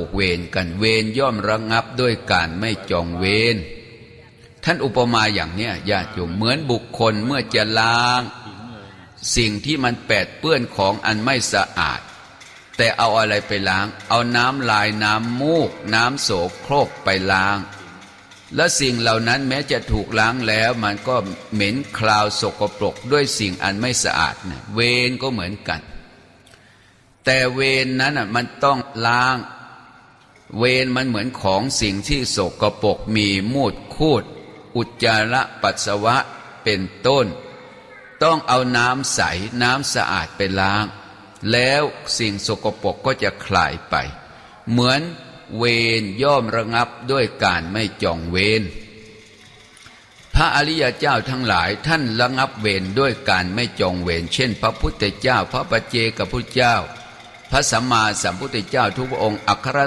ูกเวรกันเวรย่อมระงับด้วยการไม่จองเวรท่านอุปมาอย่างเนี้ยญาติโยมเหมือนบุคคลเมื่อจะล้าง สิ่งที่มันแปดเปื้อนของอันไม่สะอาด แต่เอาอะไรไปล้าง เอาน้ำลายน้ำมูก น้ำโสโครกไปล้าง และสิ่งเหล่านั้นแม้จะถูกล้างแล้วมันก็เหม็นคลาวสกปรกด้วยสิ่งอันไม่สะอาดนะเวรก็เหมือนกัน แต่เวรนั้นน่ะมันต้องล้าง เวรมันเหมือนของสิ่งที่โสกปรกมีมูดคูด อุจจาระปัสสาวะเป็นต้น ต้องเอาน้ำใสน้ำสะอาดไปล้าง แล้วสิ่งสกปรกก็จะคลายไป เหมือนเวรย่อมระงับด้วยการไม่จองเวรพระอริยเจ้าทั้งหลายท่านระงับเวรด้วยการไม่จองเวรเช่น พระพุทธเจ้า พระปัจเจกพุทธเจ้า พระสัมมาสัมพุทธเจ้าทุกองค์อัคร